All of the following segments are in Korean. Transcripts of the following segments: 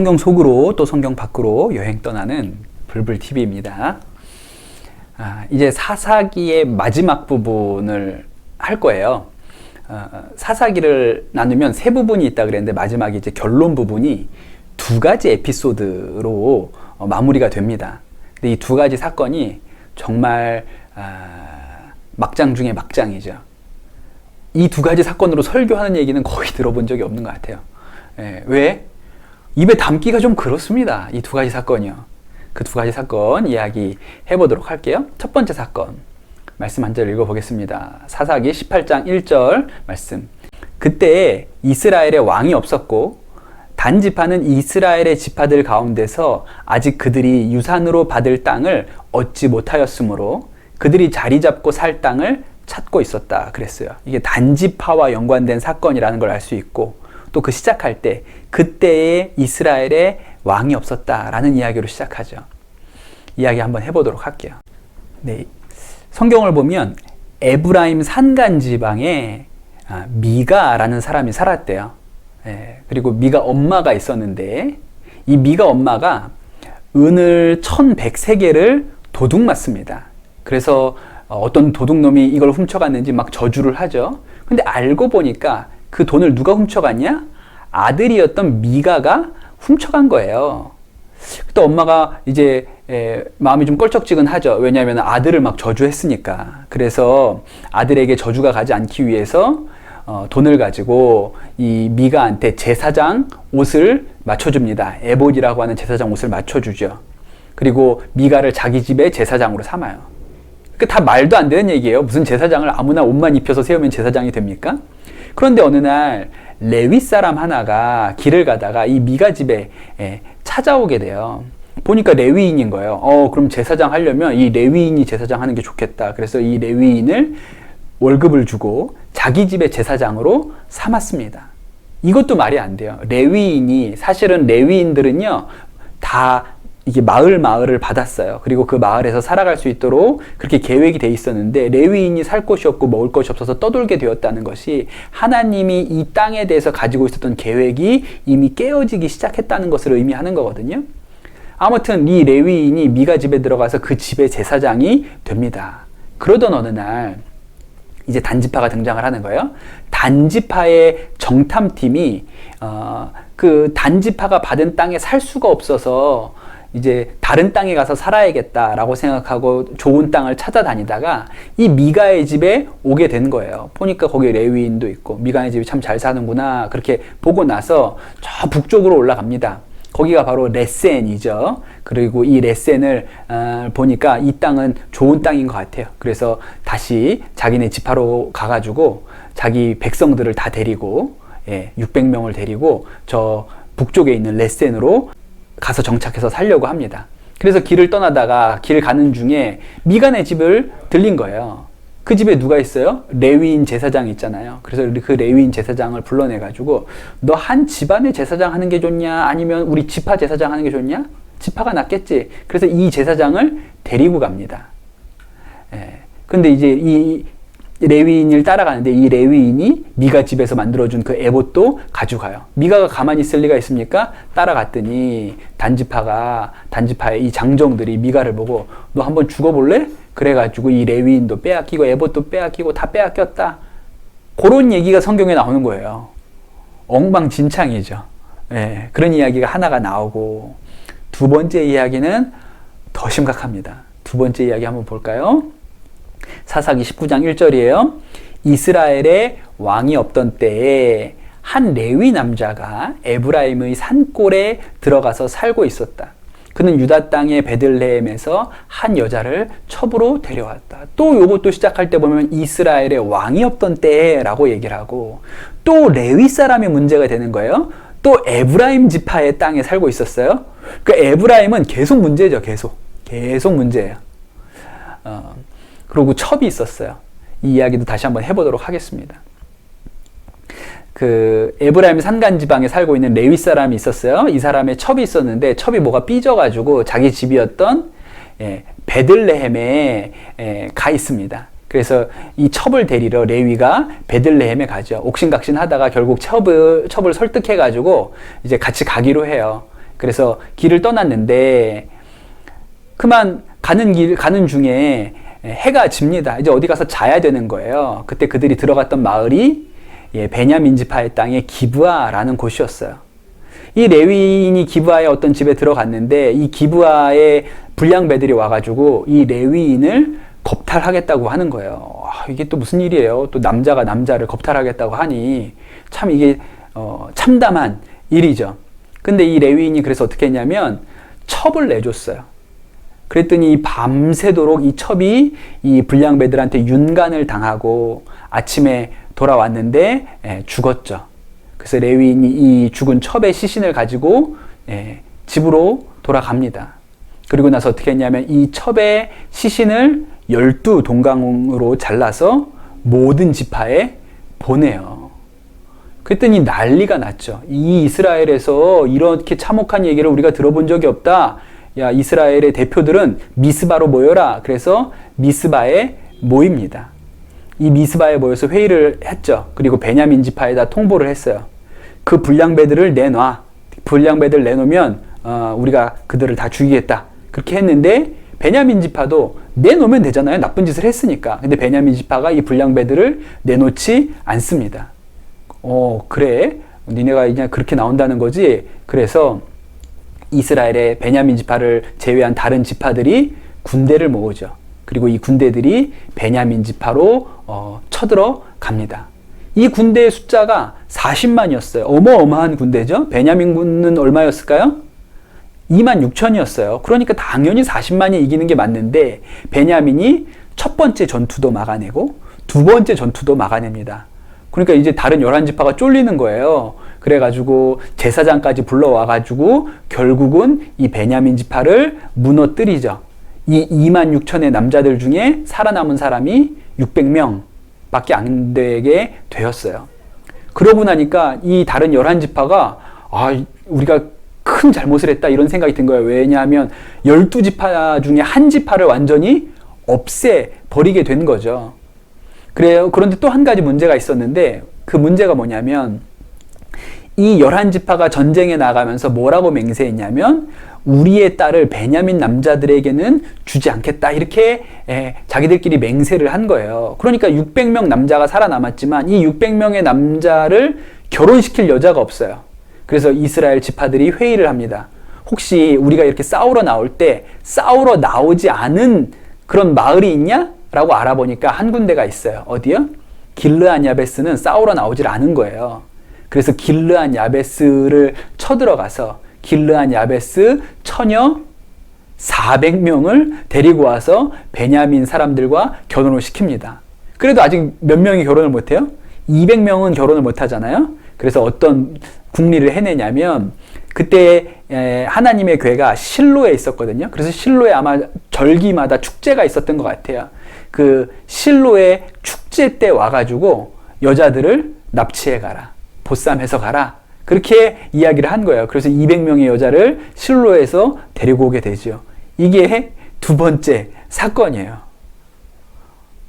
성경 속으로 또 성경 밖으로 여행 떠나는 불불 TV입니다. 아, 이제 사사기의 마지막 부분을 할 거예요. 어, 사사기를 나누면 세 부분이 있다 그랬는데 마지막에 이제 결론 부분이 두 가지 에피소드로 어, 마무리가 됩니다. 근데 이 두 가지 사건이 정말 아, 막장 중에 막장이죠. 이 두 가지 사건으로 설교하는 얘기는 거의 들어본 적이 없는 것 같아요. 예, 왜? 입에 담기가 좀 그렇습니다. 이 두 가지 사건이요. 그 두 가지 사건 이야기 해보도록 할게요. 첫 번째 사건. 말씀 한 절 읽어보겠습니다. 사사기 18장 1절 말씀. 그때 이스라엘에 왕이 없었고 단 지파는 이스라엘의 지파들 가운데서 아직 그들이 유산으로 받을 땅을 얻지 못하였으므로 그들이 자리 잡고 살 땅을 찾고 있었다 그랬어요. 이게 단지파와 연관된 사건이라는 걸 알 수 있고 또 그 시작할 때 그때의 이스라엘에 왕이 없었다라는 이야기로 시작하죠. 이야기 한번 해보도록 할게요. 네, 성경을 보면 에브라임 산간 지방에 아, 미가라는 사람이 살았대요. 예, 그리고 미가 엄마가 있었는데 이 미가 엄마가 은을 1100세계를 도둑 맞습니다. 그래서 어떤 도둑놈이 이걸 훔쳐갔는지 막 저주를 하죠. 근데 알고 보니까 그 돈을 누가 훔쳐갔냐? 아들이었던 미가가 훔쳐간 거예요. 또 엄마가 이제 에, 마음이 좀 껄쩍지근하죠. 왜냐하면 아들을 막 저주했으니까. 그래서 아들에게 저주가 가지 않기 위해서 어, 돈을 가지고 이 미가한테 제사장 옷을 맞춰줍니다. 에봇이라고 하는 제사장 옷을 맞춰주죠. 그리고 미가를 자기 집의 제사장으로 삼아요. 그다 말도 안 되는 얘기예요. 무슨 제사장을 아무나 옷만 입혀서 세우면 제사장이 됩니까? 그런데 어느 날 레위 사람 하나가 길을 가다가 이 미가 집에 예, 찾아오게 돼요. 보니까 레위인인 거예요. 어, 그럼 제사장 하려면 이 레위인이 제사장 하는 게 좋겠다. 그래서 이 레위인을 월급을 주고 자기 집의 제사장으로 삼았습니다. 이것도 말이 안 돼요. 레위인이 사실은 레위인들은요 다 이게 마을 마을을 받았어요. 그리고 그 마을에서 살아갈 수 있도록 그렇게 계획이 돼 있었는데 레위인이 살 곳이 없고 먹을 것이 없어서 떠돌게 되었다는 것이 하나님이 이 땅에 대해서 가지고 있었던 계획이 이미 깨어지기 시작했다는 것을 의미하는 거거든요. 아무튼 이 레위인이 미가 집에 들어가서 그 집의 제사장이 됩니다. 그러던 어느 날 이제 단지파가 등장을 하는 거예요. 단지파의 정탐팀이 어, 그 단지파가 받은 땅에 살 수가 없어서 이제 다른 땅에 가서 살아야겠다라고 생각하고 좋은 땅을 찾아다니다가 이 미가의 집에 오게 된 거예요. 보니까 거기 레위인도 있고 미가의 집이 참 잘 사는구나 그렇게 보고 나서 저 북쪽으로 올라갑니다. 거기가 바로 레센이죠. 그리고 이 레센을 어, 보니까 이 땅은 좋은 땅인 것 같아요. 그래서 다시 자기네 지파로 가가지고 자기 백성들을 다 데리고 예, 600명을 데리고 저 북쪽에 있는 레센으로 가서 정착해서 살려고 합니다. 그래서 길을 떠나다가 길 가는 중에 미간의 집을 들린 거예요. 그 집에 누가 있어요? 레위인 제사장 있잖아요. 그래서 그 레위인 제사장을 불러내가지고 너 한 집안의 제사장 하는 게 좋냐? 아니면 우리 지파 제사장 하는 게 좋냐? 지파가 낫겠지. 그래서 이 제사장을 데리고 갑니다. 예. 근데 이제 이 레위인을 따라가는데 이 레위인이 미가 집에서 만들어준 그 에봇도 가져가요. 미가가 가만히 있을 리가 있습니까? 따라갔더니 단지파가 단지파의 이 장정들이 미가를 보고 너 한번 죽어볼래? 그래가지고 이 레위인도 빼앗기고 에봇도 빼앗기고 다 빼앗겼다. 그런 얘기가 성경에 나오는 거예요. 엉망진창이죠. 예, 그런 이야기가 하나가 나오고 두 번째 이야기는 더 심각합니다. 두 번째 이야기 한번 볼까요? 사사기 19장 1절이에요. 이스라엘에 왕이 없던 때에 한 레위 남자가 에브라임의 산골에 들어가서 살고 있었다. 그는 유다 땅의 베들레헴에서 한 여자를 첩으로 데려왔다. 또 요것도 시작할 때 보면 이스라엘에 왕이 없던 때라고 얘기를 하고 또 레위 사람이 문제가 되는 거예요. 또 에브라임 지파의 땅에 살고 있었어요. 그 에브라임은 계속 문제죠. 계속. 계속 문제예요. 어, 그리고 첩이 있었어요. 이 이야기도 다시 한번 해보도록 하겠습니다. 그 에브라임 산간 지방에 살고 있는 레위 사람이 있었어요. 이 사람의 첩이 있었는데 첩이 뭐가 삐져가지고 자기 집이었던 예, 베들레헴에 예, 가 있습니다. 그래서 이 첩을 데리러 레위가 베들레헴에 가죠. 옥신각신 하다가 결국 첩을, 첩을 설득해가지고 이제 같이 가기로 해요. 그래서 길을 떠났는데 그만 가는 길 가는 중에 해가 집니다. 이제 어디 가서 자야 되는 거예요. 그때 그들이 들어갔던 마을이 예, 베냐민 지파의 땅의 기브아라는 곳이었어요. 이 레위인이 기브아의 어떤 집에 들어갔는데 이 기브아의 불량배들이 와가지고 이 레위인을 겁탈하겠다고 하는 거예요. 아, 이게 또 무슨 일이에요? 또 남자가 남자를 겁탈하겠다고 하니 참 이게 어, 참담한 일이죠. 근데 이 레위인이 그래서 어떻게 했냐면 첩을 내줬어요. 그랬더니 밤새도록 이 첩이 이 불량배들한테 윤간을 당하고 아침에 돌아왔는데 예, 죽었죠. 그래서 레위인이 이 죽은 첩의 시신을 가지고 예, 집으로 돌아갑니다. 그리고 나서 어떻게 했냐면 이 첩의 시신을 열두 동강으로 잘라서 모든 지파에 보내요. 그랬더니 난리가 났죠. 이 이스라엘에서 이렇게 참혹한 얘기를 우리가 들어본 적이 없다. 야, 이스라엘의 대표들은 미스바로 모여라. 그래서 미스바에 모입니다. 이 미스바에 모여서 회의를 했죠. 그리고 베냐민 지파에다 통보를 했어요. 그 불량배들을 내놔. 불량배들 내놓으면 어, 우리가 그들을 다 죽이겠다. 그렇게 했는데 베냐민 지파도 내놓으면 되잖아요. 나쁜 짓을 했으니까. 근데 베냐민 지파가 이 불량배들을 내놓지 않습니다. 어, 그래. 니네가 그냥 그렇게 나온다는 거지. 그래서 이스라엘의 베냐민 지파를 제외한 다른 지파들이 군대를 모으죠. 그리고 이 군대들이 베냐민 지파로 어, 쳐들어 갑니다. 이 군대의 숫자가 40만이었어요. 어마어마한 군대죠. 베냐민 군은 얼마였을까요? 2만 6천이었어요. 그러니까 당연히 40만이 이기는 게 맞는데 베냐민이 첫 번째 전투도 막아내고 두 번째 전투도 막아냅니다. 그러니까 이제 다른 열한 지파가 쫄리는 거예요. 그래가지고 제사장까지 불러와가지고 결국은 이 베냐민 지파를 무너뜨리죠. 이 2만 6천의 남자들 중에 살아남은 사람이 600명 밖에 안 되게 되었어요. 그러고 나니까 이 다른 열한 지파가 아, 우리가 큰 잘못을 했다 이런 생각이 든 거예요. 왜냐하면 12지파 중에 한 지파를 완전히 없애 버리게 된 거죠. 그래요. 그런데 또 한 가지 문제가 있었는데 그 문제가 뭐냐면 이 열한 지파가 전쟁에 나가면서 뭐라고 맹세했냐면 우리의 딸을 베냐민 남자들에게는 주지 않겠다 이렇게 에, 자기들끼리 맹세를 한 거예요. 그러니까 600명 남자가 살아남았지만 이 600명의 남자를 결혼시킬 여자가 없어요. 그래서 이스라엘 지파들이 회의를 합니다. 혹시 우리가 이렇게 싸우러 나올 때 싸우러 나오지 않은 그런 마을이 있냐? 라고 알아보니까 한 군데가 있어요. 어디요? 길르안 야베스는 싸우러 나오질 않은 거예요. 그래서 길르안 야베스를 쳐들어가서 길르안 야베스 처녀 400명을 데리고 와서 베냐민 사람들과 결혼을 시킵니다. 그래도 아직 몇 명이 결혼을 못해요? 200명은 결혼을 못하잖아요. 그래서 어떤 국리를 해내냐면 그때 하나님의 괴가 실로에 있었거든요. 그래서 실로에 아마 절기마다 축제가 있었던 것 같아요. 그 실로의 축제 때 와가지고 여자들을 납치해 가라. 보쌈해서 가라. 그렇게 이야기를 한 거예요. 그래서 200명의 여자를 실로에서 데리고 오게 되죠. 이게 두 번째 사건이에요.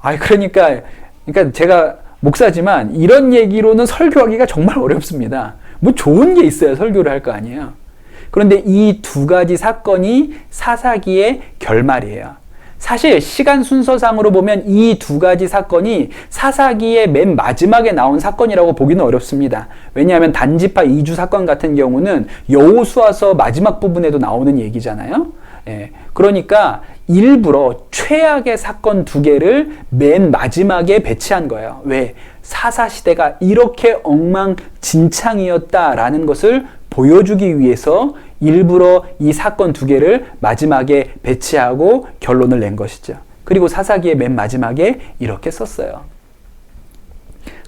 아, 그러니까, 그러니까 제가 목사지만 이런 얘기로는 설교하기가 정말 어렵습니다. 뭐 좋은 게 있어야 설교를 할 거 아니에요. 그런데 이 두 가지 사건이 사사기의 결말이에요. 사실 시간 순서상으로 보면 이 두 가지 사건이 사사기의 맨 마지막에 나온 사건이라고 보기는 어렵습니다. 왜냐하면 단지파 이주 사건 같은 경우는 여호수아서 마지막 부분에도 나오는 얘기잖아요. 예, 그러니까 일부러 최악의 사건 두 개를 맨 마지막에 배치한 거예요. 왜? 사사 시대가 이렇게 엉망진창이었다라는 것을 보여주기 위해서 일부러 이 사건 두 개를 마지막에 배치하고 결론을 낸 것이죠. 그리고 사사기의 맨 마지막에 이렇게 썼어요.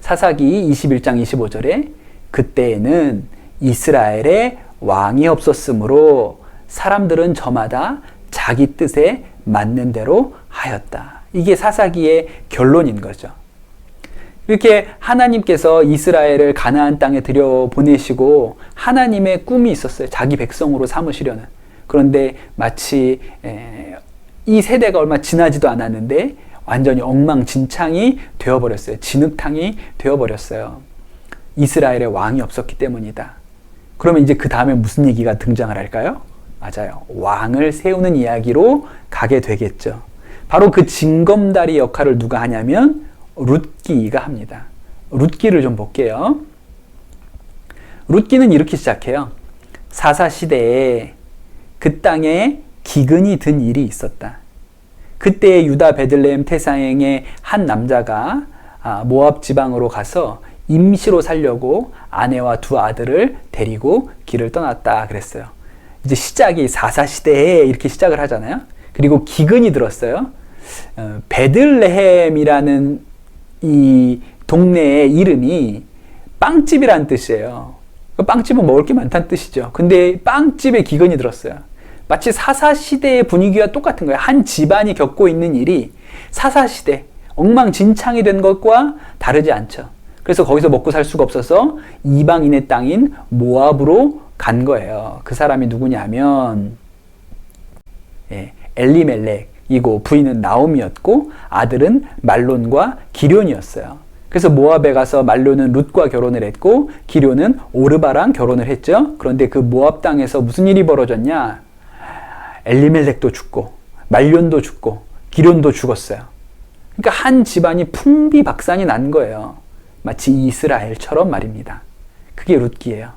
사사기 21장 25절에 그때에는 이스라엘에 왕이 없었으므로 사람들은 저마다 자기 뜻에 맞는 대로 하였다. 이게 사사기의 결론인 거죠. 이렇게 하나님께서 이스라엘을 가나안 땅에 들여 보내시고 하나님의 꿈이 있었어요. 자기 백성으로 삼으시려는. 그런데 마치 이 세대가 얼마 지나지도 않았는데 완전히 엉망진창이 되어버렸어요. 진흙탕이 되어버렸어요. 이스라엘의 왕이 없었기 때문이다. 그러면 이제 그 다음에 무슨 얘기가 등장을 할까요? 맞아요. 왕을 세우는 이야기로 가게 되겠죠. 바로 그 징검다리 역할을 누가 하냐면 룻기가 합니다. 룻기를 좀 볼게요. 룻기는 이렇게 시작해요. 사사 시대에 그 땅에 기근이 든 일이 있었다. 그때 유다 베들레헴 태사행의 한 남자가 아, 모압 지방으로 가서 임시로 살려고 아내와 두 아들을 데리고 길을 떠났다 그랬어요. 이제 시작이 사사 시대에 이렇게 시작을 하잖아요. 그리고 기근이 들었어요. 어, 베들레헴이라는 이 동네의 이름이 빵집이라는 뜻이에요. 그 빵집은 먹을 게 많다는 뜻이죠. 근데 빵집에 기근이 들었어요. 마치 사사시대의 분위기와 똑같은 거예요. 한 집안이 겪고 있는 일이 사사시대, 엉망진창이 된 것과 다르지 않죠. 그래서 거기서 먹고 살 수가 없어서 이방인의 땅인 모압으로 간 거예요. 그 사람이 누구냐면, 예, 엘리멜렉 이고 부인은 나옴이었고 아들은 말론과 기련이었어요. 그래서 모압에 가서 말론은 룻과 결혼을 했고 기련은 오르바랑 결혼을 했죠. 그런데 그 모압 땅에서 무슨 일이 벌어졌냐? 엘리멜렉도 죽고 말론도 죽고 기련도 죽었어요. 그러니까 한 집안이 풍비박산이 난 거예요. 마치 이스라엘처럼 말입니다. 그게 룻기예요.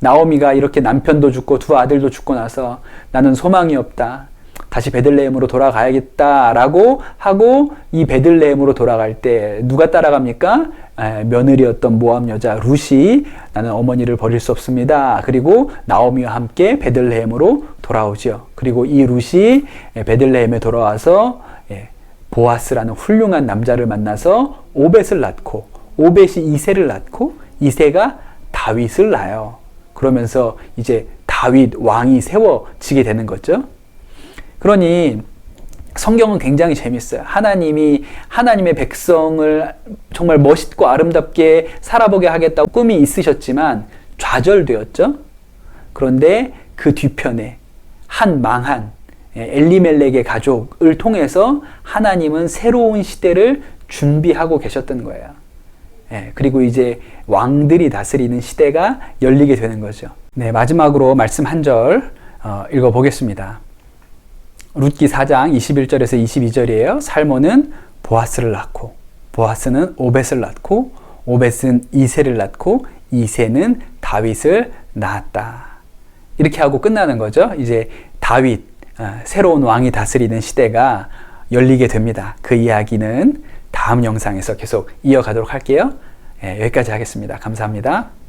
나오미가 이렇게 남편도 죽고 두 아들도 죽고 나서 나는 소망이 없다. 다시 베들레헴으로 돌아가야겠다라고 하고 이 베들레헴으로 돌아갈 때 누가 따라갑니까? 에, 며느리였던 모함 여자 룻이 나는 어머니를 버릴 수 없습니다. 그리고 나오미와 함께 베들레헴으로 돌아오죠. 그리고 이 룻이 베들레헴에 돌아와서 예, 보아스라는 훌륭한 남자를 만나서 오벳을 낳고 오벳이 이세를 낳고 이세가 다윗을 낳아요. 그러면서 이제 다윗 왕이 세워지게 되는 거죠. 그러니 성경은 굉장히 재밌어요. 하나님이 하나님의 백성을 정말 멋있고 아름답게 살아보게 하겠다고 꿈이 있으셨지만 좌절되었죠. 그런데 그 뒤편에 한 망한 엘리멜렉의 가족을 통해서 하나님은 새로운 시대를 준비하고 계셨던 거예요. 예, 그리고 이제 왕들이 다스리는 시대가 열리게 되는 거죠. 네, 마지막으로 말씀 한절 어, 읽어보겠습니다. 룻기 4장 21절에서 22절이에요. 살모는 보아스를 낳고 보아스는 오벳을 낳고 오벳은 이세를 낳고 이세는 다윗을 낳았다. 이렇게 하고 끝나는 거죠. 이제 다윗 어, 새로운 왕이 다스리는 시대가 열리게 됩니다. 그 이야기는 다음 영상에서 계속 이어가도록 할게요. 예, 여기까지 하겠습니다. 감사합니다.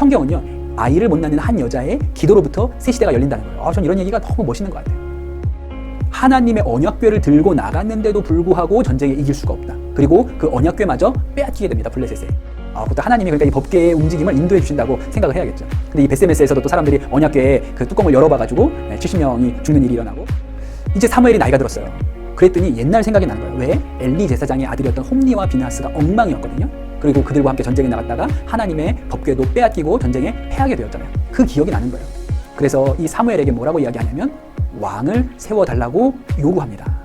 성경은요, 아이를 못 낳는 한 여자의 기도로부터 새 시대가 열린다는 거예요. 아, 전 이런 얘기가 너무 멋있는 것 같아요. 하나님의 언약궤를 들고 나갔는데도 불구하고 전쟁에 이길 수가 없다. 그리고 그 언약궤마저 빼앗기게 됩니다. 블레셋에. 아, 그것도 하나님이 그러니까 이 법계의 움직임을 인도해 주신다고 생각을 해야겠죠. 근데 이 베세메스에서도 또 사람들이 언약궤의 그 뚜껑을 열어봐가지고 70명이 죽는 일이 일어나고 이제 사무엘이 나이가 들었어요. 그랬더니 옛날 생각이 나는 거예요. 왜? 엘리 제사장의 아들이었던 홈리와 비나스가 엉망이었거든요. 그리고 그들과 함께 전쟁에 나갔다가 하나님의 법궤도 빼앗기고 전쟁에 패하게 되었잖아요. 그 기억이 나는 거예요. 그래서 이 사무엘에게 뭐라고 이야기하냐면 왕을 세워달라고 요구합니다.